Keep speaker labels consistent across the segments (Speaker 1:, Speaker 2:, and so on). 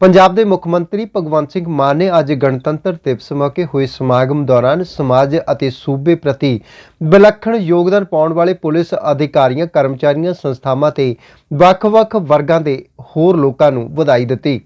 Speaker 1: ਪੰਜਾਬ ਦੇ ਮੁੱਖ ਮੰਤਰੀ ਭਗਵੰਤ ਸਿੰਘ ਮਾਨ ਨੇ ਅੱਜ ਗਣਤੰਤਰ ਦਿਵਸ ਮੌਕੇ ਹੋਏ ਸਮਾਗਮ ਦੌਰਾਨ ਸਮਾਜ ਅਤੇ ਸੂਬੇ ਪ੍ਰਤੀ ਵਿਲੱਖਣ ਯੋਗਦਾਨ ਪਾਉਣ ਵਾਲੇ ਪੁਲਿਸ ਅਧਿਕਾਰੀਆਂ, ਕਰਮਚਾਰੀਆਂ, ਸੰਸਥਾਵਾਂ ਤੇ ਵੱਖ-ਵੱਖ ਵਰਗਾਂ ਦੇ ਹੋਰ ਲੋਕਾਂ ਨੂੰ ਵਧਾਈ ਦਿੱਤੀ।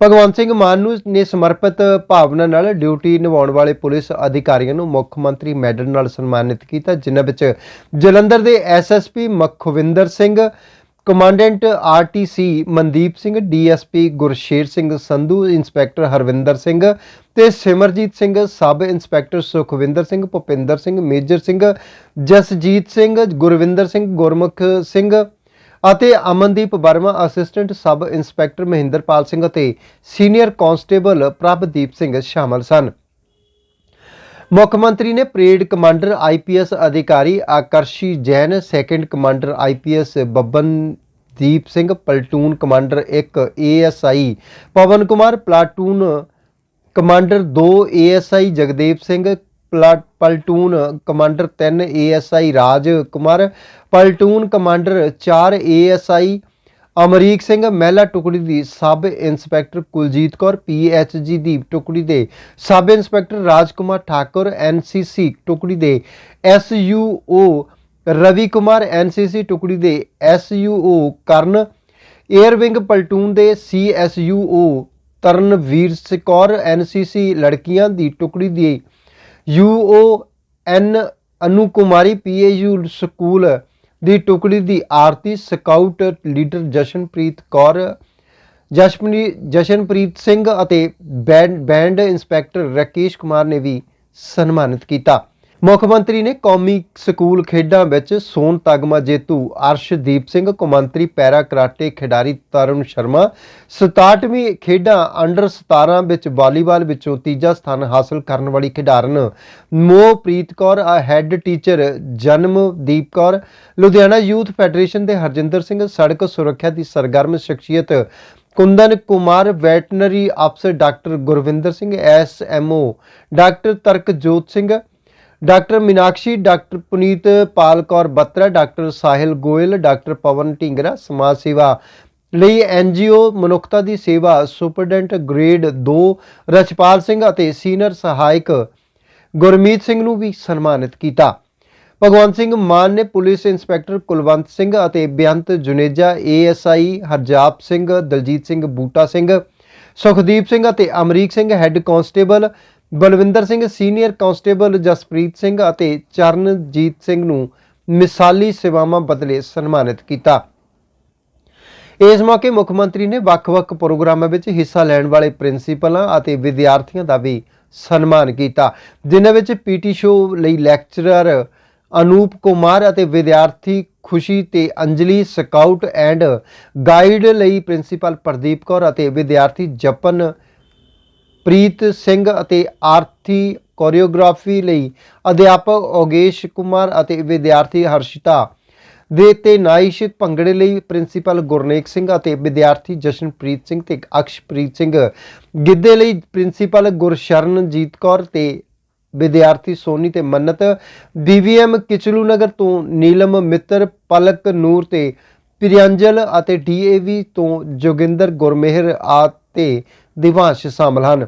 Speaker 1: ਭਗਵੰਤ ਸਿੰਘ ਮਾਨ ਨੂੰ ਨੇ ਸਮਰਪਿਤ ਭਾਵਨਾ ਨਾਲ ਡਿਊਟੀ ਨਿਭਾਉਣ ਵਾਲੇ ਪੁਲਿਸ ਅਧਿਕਾਰੀਆਂ ਨੂੰ ਮੁੱਖ ਮੰਤਰੀ ਮੈਡਲ ਨਾਲ ਸਨਮਾਨਿਤ ਕੀਤਾ, ਜਿਨ੍ਹਾਂ ਵਿੱਚ ਜਲੰਧਰ ਦੇ SSP Makhwinder Singh commandant RTC Mandeep Singh, DSP Gursher Singh Sandhu, inspector Harvinder Singh ਤੇ Simarjeet Singh, sub inspector Sukhwinder Singh, Bhupinder Singh, major Singh, Jasjit Singh, Gurvinder Singh, Gurmukh Singh ਅਤੇ Amandeep Verma, assistant sub inspector Mahinderpal Singh ਅਤੇ ਸੀਨੀਅਰ ਕਾਂਸਟੇਬਲ ਪ੍ਰਭਦੀਪ ਸਿੰਘ ਸ਼ਾਮਲ ਸਨ। ਮੁੱਖ ਮੰਤਰੀ ਨੇ ਪਰੇਡ ਕਮਾਂਡਰ ਆਈਪੀਐਸ ਅਧਿਕਾਰੀ Akarshi Jain, second commander IPS Babbandeep Singh, platoon commander 1 ASI Pawan Kumar, platoon commander 2 ASI Jagdev Singh, ਪਲਾ- platoon commander 3 ASI Raj Kumar, platoon commander 4 ASI Amrik Singh ਮਹਿਲਾ ਟੁਕੜੀ ਦੀ sub inspector Kuljit Kaur PHG ਦੀ ਟੁਕੜੀ ਦੇ sub inspector Rajkumar Thakur NCC ਟੁਕੜੀ ਦੇ SUO Ravi Kumar NCC ਟੁਕੜੀ ਦੇ SUO ਕਰਨ air wing platoon ਦੇ ਸੀਐਸਯੂਓ ਤਰਨਵੀਰ ਕੌਰ ਐਨਸੀਸੀ ਲੜਕੀਆਂ ਦੀ ਟੁਕੜੀ ਦੀ UO N Anu Kumari PAU school ਦੀ ਟੁਕੜੀ ਦੀ ਆਰਤੀ ਸਕਾਊਟ ਲੀਡਰ ਜਸ਼ਨਪ੍ਰੀਤ ਕੌਰ ਜਸ਼ਪਨੀ ਜਸ਼ਨਪ੍ਰੀਤ ਸਿੰਘ ਅਤੇ band band inspector Rakesh Kumar ਨੇ ਵੀ ਸਨਮਾਨਿਤ ਕੀਤਾ। ਮੁੱਖ ਮੰਤਰੀ ਨੇ ਕੌਮੀ ਸਕੂਲ ਖੇਡਾਂ ਵਿੱਚ ਸੋਨ ਤਗਮਾ ਜੇਤੂ ਅਰਸ਼ਦੀਪ ਸਿੰਘ, ਕੌਮਾਂਤਰੀ ਪੈਰਾ ਕਰਾਟੇ ਖਿਡਾਰੀ ਤਰੁਣ ਸ਼ਰਮਾ 67ਵੀਂ ਖੇਡਾਂ ਅੰਡਰ 17 ਵਿੱਚ ਵਾਲੀਬਾਲ ਵਿੱਚੋਂ ਤੀਜਾ ਸਥਾਨ ਹਾਸਲ ਕਰਨ ਵਾਲੀ ਖਿਡਾਰਨ Mohpreet Kaur head teacher Janamdeep Kaur, Ludhiana youth federation ਦੇ ਹਰਜਿੰਦਰ ਸਿੰਘ, ਸੜਕ ਸੁਰੱਖਿਆ ਦੀ ਸਰਗਰਮ ਸ਼ਖਸੀਅਤ ਕੁੰਦਨ ਕੁਮਾਰ ਵੈਟਨਰੀ ਅਫਸਰ doctor Gurvinder Singh, SMO doctor Tarakjot Singh doctor Meenakshi, doctor Puneet Pal Kaur Batra, doctor Sahil Goyal, doctor Pawan Dhingra ਸਮਾਜ ਸੇਵਾ ਲਈ ਐਨਜੀਓ ਮਨੁੱਖਤਾ ਦੀ ਸੇਵਾ ਸੁਪਰਡੈਂਟ ਗ੍ਰੇਡ 2 ਰਛਪਾਲ ਸਿੰਘ ਅਤੇ ਸੀਨੀਅਰ ਸਹਾਇਕ ਗੁਰਮੀਤ ਸਿੰਘ ਨੂੰ ਵੀ ਸਨਮਾਨਿਤ ਕੀਤਾ। ਭਗਵੰਤ ਸਿੰਘ ਮਾਨ ਨੇ ਪੁਲਿਸ ਇੰਸਪੈਕਟਰ ਕੁਲਵੰਤ ਸਿੰਘ ਅਤੇ ਬੇਅੰਤ ਜੁਨੇਜਾ, ਏਐਸਆਈ ਹਰਜਾਪ ਸਿੰਘ, ਦਲਜੀਤ ਸਿੰਘ ਬੂਟਾ ਸਿੰਘ, ਸੁਖਦੀਪ ਸਿੰਘ ਅਤੇ Amrik Singh, head constable Balwinder Singh, senior constable Jaspreet Singh ਅਤੇ ਚਰਨਜੀਤ ਸਿੰਘ ਨੂੰ ਮਿਸਾਲੀ ਸੇਵਾਵਾਂ ਬਦਲੇ ਸਨਮਾਨਿਤ ਕੀਤਾ। ਇਸ ਮੌਕੇ ਮੁੱਖ ਮੰਤਰੀ ਨੇ ਵੱਖ-ਵੱਖ ਪ੍ਰੋਗਰਾਮਾਂ ਵਿੱਚ ਹਿੱਸਾ ਲੈਣ ਵਾਲੇ ਪ੍ਰਿੰਸੀਪਲਾਂ ਅਤੇ ਵਿਦਿਆਰਥੀਆਂ ਦਾ ਵੀ ਸਨਮਾਨ ਕੀਤਾ, ਜਿਨ੍ਹਾਂ ਵਿੱਚ ਪੀਟੀ ਸ਼ੋਅ ਲਈ ਲੈਕਚਰਰ ਅਨੂਪ ਕੁਮਾਰ ਅਤੇ ਵਿਦਿਆਰਥੀ ਖੁਸ਼ੀ ਤੇ ਅੰਜਲੀ, ਸਕਾਊਟ ਐਂਡ ਗਾਈਡ ਲਈ ਪ੍ਰਿੰਸੀਪਲ ਪ੍ਰਦੀਪ ਕੌਰ ਅਤੇ ਵਿਦਿਆਰਥੀ ਜਪਨ ਪ੍ਰੀਤ ਸਿੰਘ ਅਤੇ ਆਰਥੀ ਕੋਰੀਓਗ੍ਰਾਫੀ ਲਈ ਅਧਿਆਪਕ ਓਗੇਸ਼ ਕੁਮਾਰ ਅਤੇ ਵਿਦਿਆਰਥੀ ਹਰਸ਼ਿਤਾ ਦੇ ਤੇ ਨਾਇਸ਼ ਭੰਗੜੇ ਲਈ ਪ੍ਰਿੰਸੀਪਲ ਗੁਰਨੇਕ ਸਿੰਘ ਅਤੇ ਵਿਦਿਆਰਥੀ ਜਸ਼ਨਪ੍ਰੀਤ ਸਿੰਘ ਤੇ ਅਕਸ਼ਪ੍ਰੀਤ ਸਿੰਘ। ਗਿੱਧੇ ਲਈ ਪ੍ਰਿੰਸੀਪਲ ਗੁਰਸ਼ਰਨਜੀਤ ਕੌਰ ਤੇ ਵਿਦਿਆਰਥੀ ਸੋਨੀ ਤੇ ਮੰਨਤ। ਬੀਵੀਐਮ ਕਿਚਲੂ ਨਗਰ ਤੋਂ ਨੀਲਮ ਮਿੱਤਰ, ਪਲਕ ਨੂਰ ਤੇ ਪ੍ਰਿਯੰਜਲ ਅਤੇ ਡੀਏਵੀ ਤੋਂ ਜੋਗਿੰਦਰ ਗੁਰਮੇਹਰ ਅਤੇ ਦਿਵਾਂਸ਼ ਸ਼ਾਮਲ ਹਨ।